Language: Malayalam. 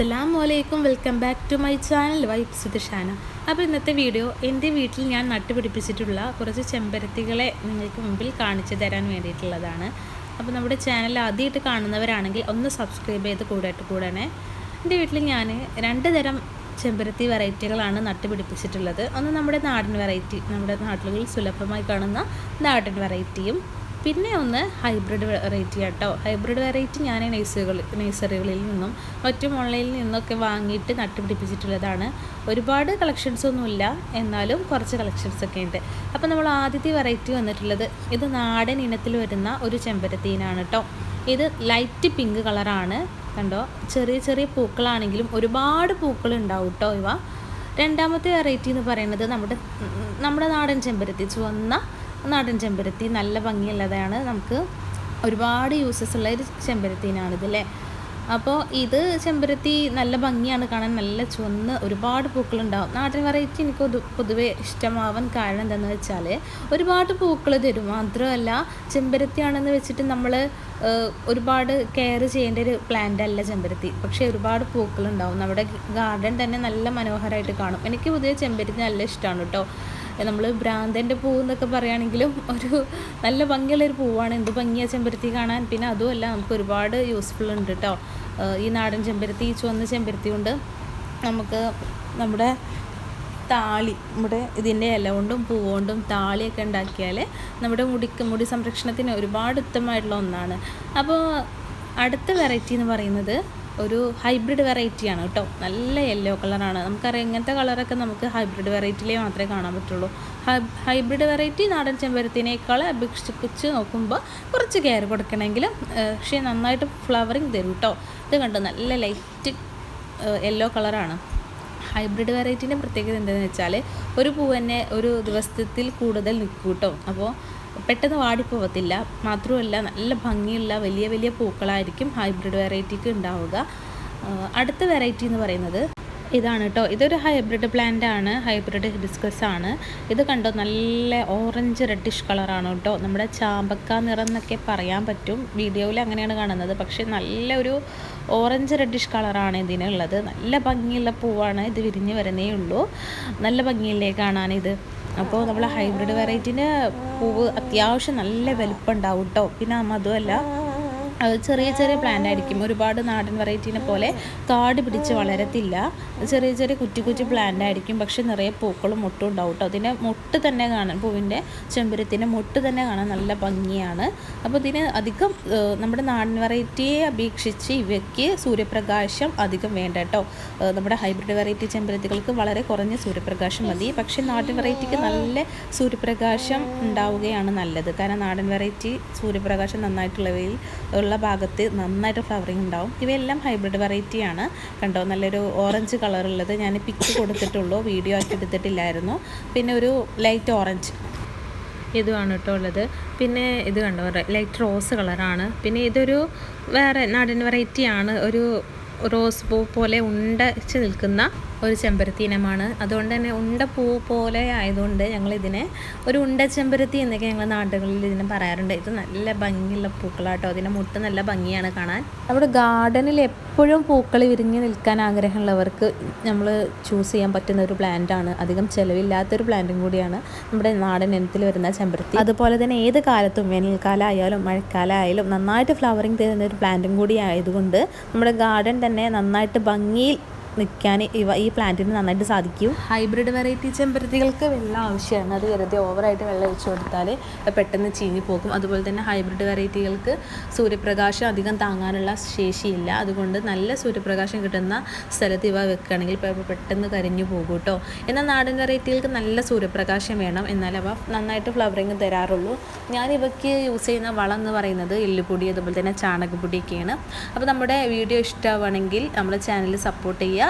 അസ്സലാമു വലൈക്കും welcome back to my channel vibe Sudarshana അപ്പോൾ ഇന്നത്തെ വീഡിയോ എന്റെ വീട്ടിൽ ഞാൻ നട്ടുപിടിപ്പിച്ചിട്ടുള്ള കുറച്ച് ചെമ്പരത്തികളെ നിങ്ങൾക്ക് മുമ്പിൽ കാണിച്ചു തരാൻ വേണ്ടിയിട്ടുള്ളതാണ്. അപ്പോൾ നമ്മുടെ ചാനൽ ആദ്യമായിട്ട് കാണുന്നവരാണെങ്കിൽ ഒന്ന് സബ്സ്ക്രൈബ് ചെയ്ത് കൂടായിട്ട് കൂടണേ. എന്റെ വീട്ടിൽ ഞാൻ രണ്ട് തരം ചെമ്പരത്തി വെറൈറ്റികളാണ് നട്ടുപിടിപ്പിച്ചിട്ടുള്ളത്. ഒന്ന് നമ്മുടെ നാടൻ വെറൈറ്റി നമ്മുടെ നാട്ടിലുകളിൽ സുലഭമായി കാണുന്ന നാടൻ വെറൈറ്റിയും പിന്നെ ഒന്ന് ഹൈബ്രിഡ് വെറൈറ്റി കേട്ടോ ഹൈബ്രിഡ് വെറൈറ്റി ഞാൻ നഴ്സറികൾ നഴ്സറികളിൽ നിന്നും മറ്റും ഓൺലൈനിൽ നിന്നൊക്കെ വാങ്ങിയിട്ട് നട്ടുപിടിപ്പിച്ചിട്ടുള്ളതാണ്. ഒരുപാട് കളക്ഷൻസ് ഒന്നുമില്ല. എന്നാലും കുറച്ച് കളക്ഷൻസ് ഒക്കെ ഉണ്ട്. അപ്പോൾ നമ്മൾ ആദ്യത്തെ വെറൈറ്റി വന്നിട്ടുള്ളത് ഇത് നാടൻ ഇനത്തിൽ വരുന്ന ഒരു ചെമ്പരത്തീനാണ് കേട്ടോ ഇത് ലൈറ്റ് പിങ്ക് കളറാണ് കണ്ടോ? ചെറിയ ചെറിയ പൂക്കളാണെങ്കിലും ഒരുപാട് പൂക്കൾ ഉണ്ടാവും കേട്ടോ ഇവ. രണ്ടാമത്തെ വെറൈറ്റി എന്ന് പറയുന്നത് നമ്മുടെ നമ്മുടെ നാടൻ ചെമ്പരത്തി ചുവന്ന നാടൻ ചെമ്പരത്തി നല്ല ഭംഗിയുള്ളതാണ്. നമുക്ക് ഒരുപാട് യൂസസ് ഉള്ള ഒരു ചെമ്പരത്തീനാണിത് അല്ലേ അപ്പോൾ ഇത് ചെമ്പരത്തി നല്ല ഭംഗിയാണ് കാണാൻ നല്ല ചുവന്ന് ഒരുപാട് പൂക്കളുണ്ടാവും. നാടൻ വെറൈറ്റി എനിക്ക് പൊതു പൊതുവെ ഇഷ്ടമാവാൻ കാരണം എന്താണെന്ന് വെച്ചാൽ ഒരുപാട് പൂക്കൾ തരും. മാത്രമല്ല ചെമ്പരത്തിയാണെന്ന് വെച്ചിട്ട് നമ്മൾ ഒരുപാട് കെയർ ചെയ്യേണ്ട ഒരു പ്ലാന്റ് അല്ല ചെമ്പരത്തി. പക്ഷേ ഒരുപാട് പൂക്കളുണ്ടാവും. നമ്മുടെ ഗാർഡൻ തന്നെ നല്ല മനോഹരമായിട്ട് കാണും. എനിക്ക് പൊതുവെ ചെമ്പരത്തി നല്ല ഇഷ്ടമാണ് കേട്ടോ നമ്മൾ ഭ്രാന്തന്റെ പൂ എന്നൊക്കെ പറയുകയാണെങ്കിലും ഒരു നല്ല ഭംഗിയുള്ളൊരു പൂവാണ്. എന്ത് ഭംഗിയാണ് ചെമ്പരത്തി കാണാൻ. പിന്നെ അതുമല്ല നമുക്ക് ഒരുപാട് യൂസ്ഫുൾ ഉണ്ട് കേട്ടോ ഈ നാടൻ ചെമ്പരത്തി ഈ ചുവന്ന ചെമ്പരത്തി കൊണ്ട് നമുക്ക് നമ്മുടെ താളി നമ്മുടെ ഇതിന്റെ ഇല കൊണ്ടും പൂവുകൊണ്ടും താളിയൊക്കെ ഉണ്ടാക്കിയാൽ നമ്മുടെ മുടിക്ക് മുടി സംരക്ഷണത്തിന് ഒരുപാട് ഉത്തമമായിട്ടുള്ള ഒന്നാണ്. അപ്പോൾ അടുത്ത വെറൈറ്റി എന്ന് പറയുന്നത് ഒരു ഹൈബ്രിഡ് വെറൈറ്റിയാണ് കേട്ടോ. നല്ല യെല്ലോ കളറാണ് നമുക്കറിയാം ഇങ്ങനത്തെ കളറൊക്കെ നമുക്ക് ഹൈബ്രിഡ് വെറൈറ്റിയിലേ മാത്രമേ കാണാൻ പറ്റുള്ളൂ. ഹൈബ്രിഡ് വെറൈറ്റി നാടൻ ചെമ്പരത്തിനേക്കാൾ അപേക്ഷിച്ച് നോക്കുമ്പോൾ കുറച്ച് കെയർ കൊടുക്കണമെങ്കിലും പക്ഷേ നന്നായിട്ട് ഫ്ലവറിങ് തരും കേട്ടോ ഇത് കണ്ടോ? നല്ല ലൈറ്റ് യെല്ലോ കളറാണ് ഹൈബ്രിഡ് വെറൈറ്റീന്റെ പ്രത്യേകത എന്താണെന്ന് വെച്ചാൽ ഒരു പൂ തന്നെ ഒരു ദിവസത്തിൽ കൂടുതൽ നിൽക്കും കേട്ടോ അപ്പോൾ പെട്ടെന്ന് വാടിപ്പോവത്തില്ല. മാത്രമല്ല നല്ല ഭംഗിയുള്ള വലിയ വലിയ പൂക്കളായിരിക്കും ഹൈബ്രിഡ് വെറൈറ്റിക്ക് ഉണ്ടാവുക. അടുത്ത വെറൈറ്റി എന്ന് പറയുന്നത് ഇതാണ് കേട്ടോ ഇതൊരു ഹൈബ്രിഡ് പ്ലാന്റ് ആണ്. ഹൈബ്രിഡ് ഹിബിസ്കസ് ആണ്. ഇത് കണ്ടോ? നല്ല ഓറഞ്ച് റെഡിഷ് കളറാണ് കേട്ടോ നമ്മുടെ ചാമ്പക്ക നിറം എന്നൊക്കെ പറയാൻ പറ്റും. വീഡിയോയിൽ അങ്ങനെയാണ് കാണുന്നത്. പക്ഷേ നല്ലൊരു ഓറഞ്ച് റെഡിഷ് കളറാണ് ഇതിനുള്ളത്. നല്ല ഭംഗിയുള്ള പൂവാണ് ഇത് വിരിഞ്ഞ് വരുന്നേ ഉള്ളൂ. നല്ല ഭംഗിയില്ലേ കാണാനിത് അപ്പോൾ നമ്മൾ ഹൈബ്രിഡ് വെറൈറ്റിന് പൂവ് അത്യാവശ്യം നല്ല വലുപ്പം ഉണ്ടാവും കേട്ടോ പിന്നെ അതുമല്ല. അത് ചെറിയ ചെറിയ പ്ലാന്റ് ആയിരിക്കും. ഒരുപാട് നാടൻ വെറൈറ്റീനെ പോലെ കാട് പിടിച്ച് വളരത്തില്ല. ചെറിയ ചെറിയ കുറ്റി കുറ്റി പ്ലാന്റ് ആയിരിക്കും. പക്ഷെ നിറയെ പൂക്കളും മുട്ടും ഉണ്ടാവും കേട്ടോ അതിന്റെ മുട്ട് തന്നെ കാണാൻ പൂവിന്റെ ചെമ്പരത്തിന്റെ മുട്ട് തന്നെ കാണാൻ നല്ല ഭംഗിയാണ്. അപ്പോൾ ഇതിന് അധികം നമ്മുടെ നാടൻ വെറൈറ്റിയെ അപേക്ഷിച്ച് ഇവയ്ക്ക് സൂര്യപ്രകാശം അധികം വേണ്ട കേട്ടോ നമ്മുടെ ഹൈബ്രിഡ് വെറൈറ്റി ചെമ്പരത്തികൾക്ക് വളരെ കുറഞ്ഞ സൂര്യപ്രകാശം മതി. പക്ഷേ നാടൻ വെറൈറ്റിക്ക് നല്ല സൂര്യപ്രകാശം ഉണ്ടാവുകയാണ് നല്ലത്. കാരണം നാടൻ വെറൈറ്റി സൂര്യപ്രകാശം നന്നായിട്ടുള്ളവയിൽ ഉള്ള ഭാഗത്ത് നന്നായിട്ട് ഫ്ലവറിങ് ഉണ്ടാവും. ഇവയെല്ലാം ഹൈബ്രിഡ് വെറൈറ്റിയാണ്. കണ്ടോ നല്ലൊരു ഓറഞ്ച് കളറുള്ളത് ഞാൻ പിക്ക് കൊടുത്തിട്ടുള്ളൂ. വീഡിയോ ആക്കി എടുത്തിട്ടില്ലായിരുന്നു. പിന്നെ ഒരു ലൈറ്റ് ഓറഞ്ച് ഇതുമാണ് കേട്ടോ ഉള്ളത്. പിന്നെ ഇത് കണ്ടോ ലൈറ്റ് റോസ് കളറാണ് പിന്നെ ഇതൊരു വേറെ നാടൻ വെറൈറ്റിയാണ് ഒരു റോസ് പൂ പോലെ ഉണ്ടച്ച് നിൽക്കുന്ന ഒരു ചെമ്പരത്തി ഇനമാണ് അതുകൊണ്ട് തന്നെ ഉണ്ട പൂ പോലെ ആയതുകൊണ്ട് ഞങ്ങൾ ഇതിനെ ഒരു ഉണ്ട ചെമ്പരത്തി എന്നൊക്കെ ഞങ്ങൾ നാടുകളിൽ ഇതിനെ പറയാറുണ്ട്. ഇത് നല്ല ഭംഗിയുള്ള പൂക്കളാട്ടോ. അതിന്റെ മുട്ട് നല്ല ഭംഗിയാണ് കാണാൻ. അവിടെ ഗാർഡനിൽ എപ്പോഴും പൂക്കൾ വിരിഞ്ഞ് നിൽക്കാൻ ആഗ്രഹമുള്ളവർക്ക് നമ്മൾ ചൂസ് ചെയ്യാൻ പറ്റുന്ന ഒരു പ്ലാന്റ് ആണ്. അധികം ചിലവില്ലാത്തൊരു പ്ലാന്റും കൂടിയാണ് നമ്മുടെ നാടൻ ഇനത്തിൽ വരുന്ന ചെമ്പരത്തി. അതുപോലെ തന്നെ ഏത് കാലത്തും വേനൽക്കാലം ആയാലും മഴക്കാലം ആയാലും നന്നായിട്ട് ഫ്ലവറിങ് തരുന്ന ഒരു പ്ലാന്റും കൂടി ആയതുകൊണ്ട് നമ്മുടെ ഗാർഡൻ തന്നെ നന്നായിട്ട് ഭംഗിയിൽ നിൽക്കാൻ ഇവ ഈ പ്ലാന്റിന് നന്നായിട്ട് സാധിക്കും. ഹൈബ്രിഡ് വെറൈറ്റി ചെമ്പരത്തികൾക്ക് വെള്ളം ആവശ്യമാണ്. അത് വെറുതെ ഓവറായിട്ട് വെള്ളം ഒഴിച്ചു കൊടുത്താൽ പെട്ടെന്ന് ചീഞ്ഞു പോകും. അതുപോലെ തന്നെ ഹൈബ്രിഡ് വെറൈറ്റികൾക്ക് സൂര്യപ്രകാശം അധികം താങ്ങാനുള്ള ശേഷിയില്ല. അതുകൊണ്ട് നല്ല സൂര്യപ്രകാശം കിട്ടുന്ന സ്ഥലത്ത് ഇവ വെക്കുകയാണെങ്കിൽ പെട്ടെന്ന് കരിഞ്ഞു പോകും കേട്ടോ എന്നാൽ നാടൻ വെറൈറ്റികൾക്ക് നല്ല സൂര്യപ്രകാശം വേണം. എന്നാൽ അവ നന്നായിട്ട് ഫ്ലവറിങ് തരാറുള്ളൂ. ഞാൻ ഇവയ്ക്ക് യൂസ് ചെയ്യുന്ന വളം എന്ന് പറയുന്നത് എല്ലുപൊടി അതുപോലെ തന്നെ ചാണകപ്പൊടിയൊക്കെയാണ്. അപ്പോൾ നമ്മുടെ വീഡിയോ ഇഷ്ടമാണെങ്കിൽ നമ്മുടെ ചാനൽ സപ്പോർട്ട് ചെയ്യുക.